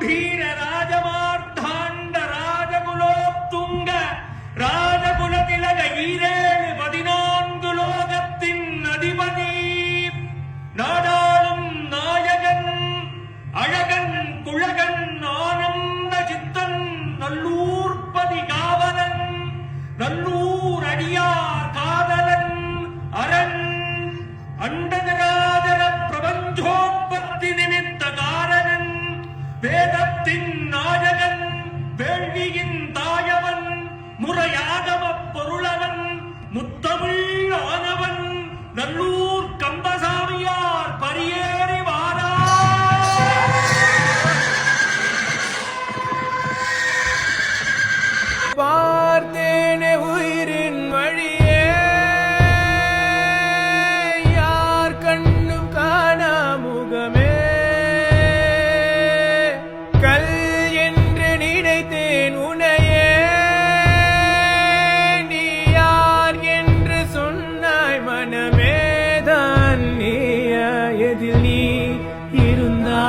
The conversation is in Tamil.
Peter. வேதத்தின் நாயகன் வேள்வியின் தாயவன் முறையாகமப் பொருளவன் முத்தமிழ் ஆனவன் நல்லூர் ஏதில் நீ இருந்தா